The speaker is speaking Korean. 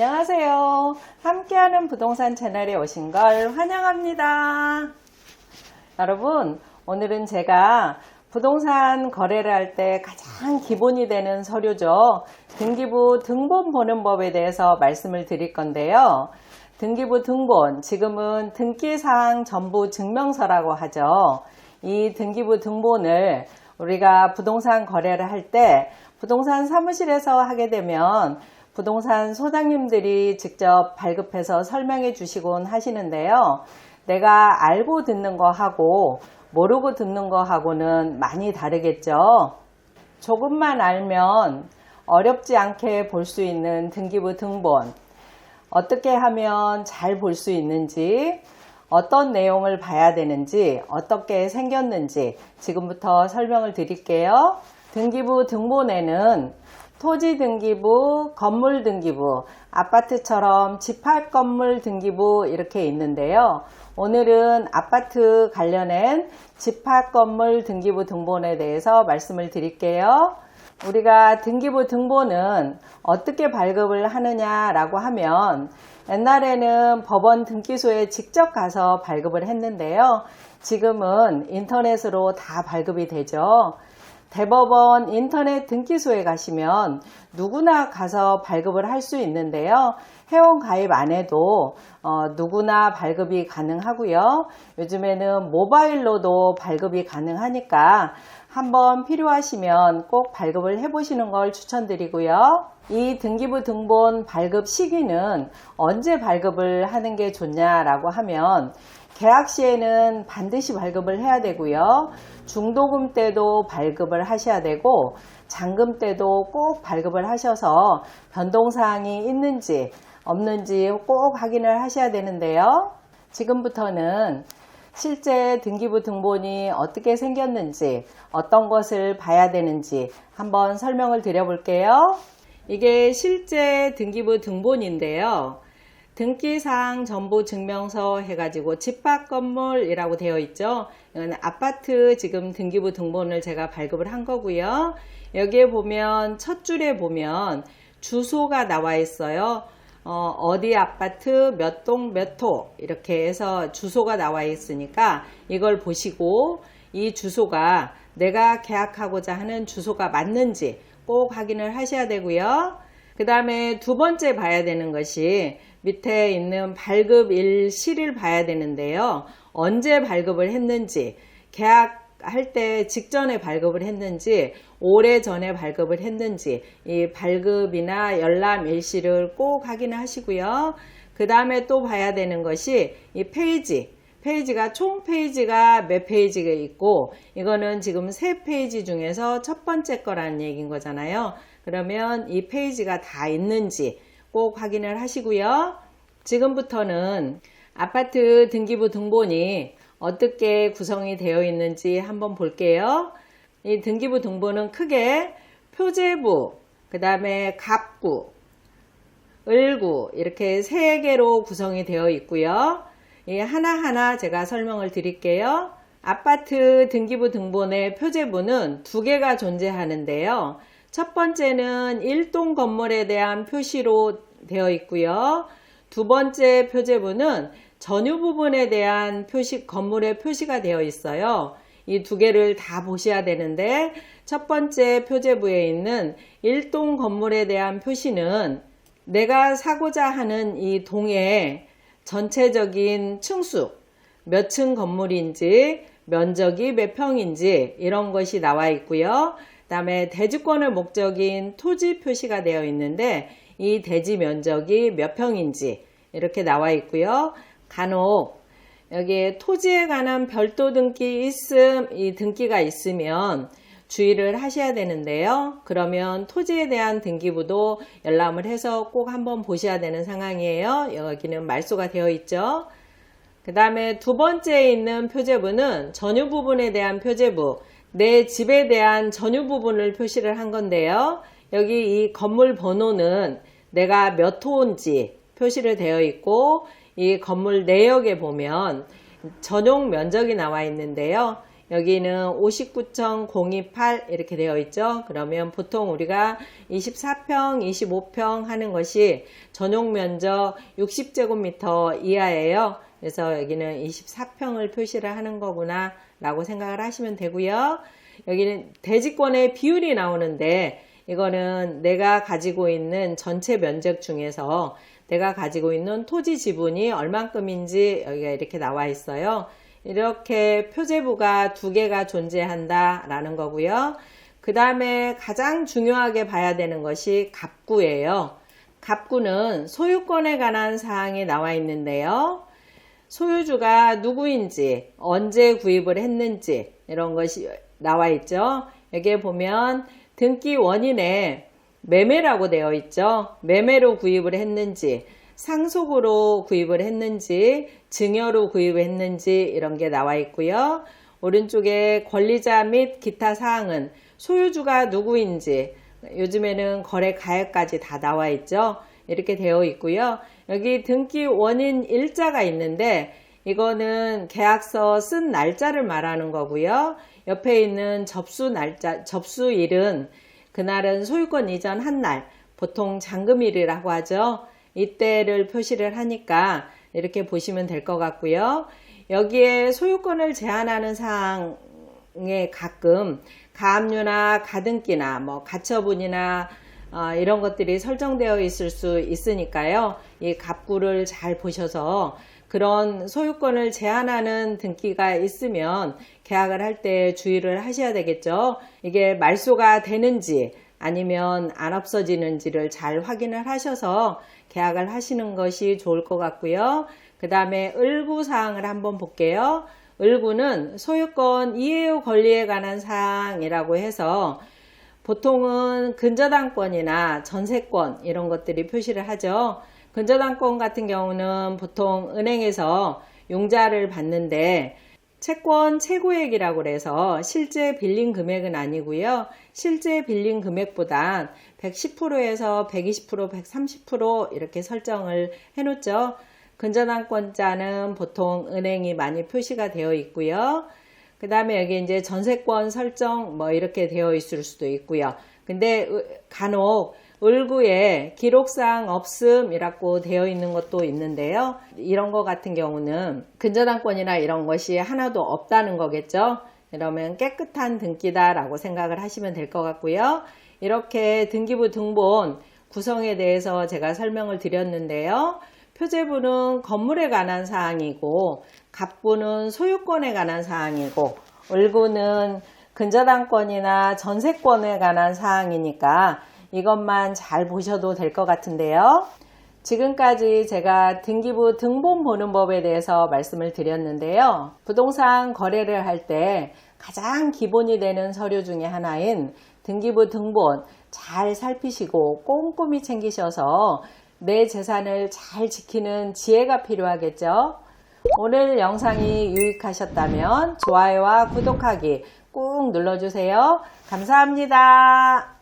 안녕하세요. 함께하는 부동산 채널에 오신 걸 환영합니다. 여러분, 오늘은 제가 부동산 거래를 할 때 가장 기본이 되는 서류죠. 등기부 등본 보는 법에 대해서 말씀을 드릴 건데요. 등기부 등본, 지금은 등기사항 전부 증명서라고 하죠. 이 등기부 등본을 우리가 부동산 거래를 할 때 부동산 사무실에서 하게 되면 부동산 소장님들이 직접 발급해서 설명해 주시곤 하시는데요. 내가 알고 듣는 거 하고 모르고 듣는 거 하고는 많이 다르겠죠. 조금만 알면 어렵지 않게 볼 수 있는 등기부 등본. 어떻게 하면 잘 볼 수 있는지, 어떤 내용을 봐야 되는지, 어떻게 생겼는지 지금부터 설명을 드릴게요. 등기부 등본에는 토지 등기부, 건물 등기부, 아파트처럼 집합 건물 등기부 이렇게 있는데요. 오늘은 아파트 관련된 집합 건물 등기부 등본에 대해서 말씀을 드릴게요. 우리가 등기부 등본은 어떻게 발급을 하느냐라고 하면 옛날에는 법원 등기소에 직접 가서 발급을 했는데요. 지금은 인터넷으로 다 발급이 되죠. 대법원 인터넷 등기소에 가시면 누구나 가서 발급을 할 수 있는데요. 회원 가입 안 해도 어, 누구나 발급이 가능하고요. 요즘에는 모바일로도 발급이 가능하니까 한번 필요하시면 꼭 발급을 해보시는 걸 추천드리고요. 이 등기부 등본 발급 시기는 언제 발급을 하는 게 좋냐라고 하면 계약 시에는 반드시 발급을 해야 되고요. 중도금 때도 발급을 하셔야 되고 잔금 때도 꼭 발급을 하셔서 변동사항이 있는지 없는지 꼭 확인을 하셔야 되는데요. 지금부터는 실제 등기부 등본이 어떻게 생겼는지 어떤 것을 봐야 되는지 한번 설명을 드려볼게요. 이게 실제 등기부 등본인데요. 등기사항 전부 증명서 해가지고 집합 건물이라고 되어 있죠. 이건 아파트 지금 등기부 등본을 제가 발급을 한 거고요. 여기에 보면 첫 줄에 보면 주소가 나와 있어요. 어, 디 아파트 몇 동 몇 호 이렇게 해서 주소가 나와 있으니까 이걸 보시고 이 주소가 내가 계약하고자 하는 주소가 맞는지 꼭 확인을 하셔야 되고요. 그 다음에 두 번째 봐야 되는 것이 밑에 있는 발급 일시를 봐야 되는데요. 언제 발급을 했는지, 계약할 때 직전에 발급을 했는지, 오래 전에 발급을 했는지, 이 발급이나 열람 일시를 꼭 확인을 하시고요. 그 다음에 또 봐야 되는 것이 이 페이지, 페이지가 총 페이지가 몇 페이지가 있고 이거는 지금 세 페이지 중에서 첫 번째 거라는 얘기인 거잖아요. 그러면 이 페이지가 다 있는지 꼭 확인을 하시고요. 지금부터는 아파트 등기부 등본이 어떻게 구성이 되어 있는지 한번 볼게요. 이 등기부 등본은 크게 표제부, 그 다음에 갑구, 을구 이렇게 세 개로 구성이 되어 있고요. 이 하나하나 제가 설명을 드릴게요. 아파트 등기부 등본의 표제부는 두 개가 존재하는데요. 첫 번째는 일동 건물에 대한 표시로 되어 있고요. 두 번째 표제부는 전유 부분에 대한 표시, 건물의 표시가 되어 있어요. 이 두 개를 다 보셔야 되는데, 첫 번째 표제부에 있는 일동 건물에 대한 표시는 내가 사고자 하는 이 동의 전체적인 층수, 몇 층 건물인지, 면적이 몇 평인지, 이런 것이 나와 있고요. 그 다음에 대지권의 목적인 토지 표시가 되어 있는데, 이 대지 면적이 몇 평인지 이렇게 나와 있고요. 간혹 여기에 토지에 관한 별도 등기 있음, 이 등기가 있으면 주의를 하셔야 되는데요. 그러면 토지에 대한 등기부도 열람을 해서 꼭 한번 보셔야 되는 상황이에요. 여기는 말소가 되어 있죠. 그 다음에 두 번째에 있는 표제부는 전유 부분에 대한 표제부, 내 집에 대한 전유 부분을 표시를 한 건데요. 여기 이 건물 번호는 내가 몇 호인지 표시를 되어 있고 이 건물 내역에 보면 전용 면적이 나와 있는데요. 여기는 59.028 이렇게 되어 있죠. 그러면 보통 우리가 24평, 25평 하는 것이 전용 면적 60제곱미터 이하예요. 그래서 여기는 24평을 표시를 하는 거구나 라고 생각을 하시면 되고요. 여기는 대지권의 비율이 나오는데 이거는 내가 가지고 있는 전체 면적 중에서 내가 가지고 있는 토지 지분이 얼만큼인지 여기가 이렇게 나와 있어요. 이렇게 표제부가 두 개가 존재한다 라는 거고요. 그 다음에 가장 중요하게 봐야 되는 것이 갑구예요. 갑구는 소유권에 관한 사항이 나와 있는데요. 소유주가 누구인지, 언제 구입을 했는지, 이런 것이 나와 있죠. 여기에 보면 등기 원인에 매매라고 되어 있죠. 매매로 구입을 했는지, 상속으로 구입을 했는지, 증여로 구입을 했는지, 이런 게 나와 있고요. 오른쪽에 권리자 및 기타 사항은 소유주가 누구인지, 요즘에는 거래 가액까지 다 나와 있죠. 이렇게 되어 있고요. 여기 등기 원인 일자가 있는데 이거는 계약서 쓴 날짜를 말하는 거고요. 옆에 있는 접수 날짜, 접수일은 그날은 소유권 이전 한 날, 보통 잔금일이라고 하죠. 이때를 표시를 하니까 이렇게 보시면 될 것 같고요. 여기에 소유권을 제한하는 사항에 가끔 가압류나 가등기나 뭐 가처분이나 어, 이런 것들이 설정되어 있을 수 있으니까요. 이 갑구를 잘 보셔서 그런 소유권을 제한하는 등기가 있으면 계약을 할 때 주의를 하셔야 되겠죠. 이게 말소가 되는지 아니면 안 없어지는지를 잘 확인을 하셔서 계약을 하시는 것이 좋을 것 같고요. 그 다음에 을구 사항을 한번 볼게요. 을구는 소유권 이해의 권리에 관한 사항이라고 해서 보통은 근저당권이나 전세권 이런 것들이 표시를 하죠. 근저당권 같은 경우는 보통 은행에서 용자를 받는데 채권 최고액이라고 그래서 실제 빌린 금액은 아니고요. 실제 빌린 금액보다 110%에서 120%, 130% 이렇게 설정을 해놓죠. 근저당권자는 보통 은행이 많이 표시가 되어 있고요. 그 다음에 여기 이제 전세권 설정 뭐 이렇게 되어 있을 수도 있고요. 근데 간혹 을구에 기록상 없음이라고 되어 있는 것도 있는데요. 이런 것 같은 경우는 근저당권이나 이런 것이 하나도 없다는 거겠죠. 그러면 깨끗한 등기다라고 생각을 하시면 될 것 같고요. 이렇게 등기부 등본 구성에 대해서 제가 설명을 드렸는데요. 표제부는 건물에 관한 사항이고 갑부는 소유권에 관한 사항이고 을구는 근저당권이나 전세권에 관한 사항이니까 이것만 잘 보셔도 될 것 같은데요. 지금까지 제가 등기부 등본 보는 법에 대해서 말씀을 드렸는데요. 부동산 거래를 할 때 가장 기본이 되는 서류 중에 하나인 등기부 등본 잘 살피시고 꼼꼼히 챙기셔서 내 재산을 잘 지키는 지혜가 필요하겠죠. 오늘 영상이 유익하셨다면 좋아요와 구독하기 꾹 눌러주세요. 감사합니다.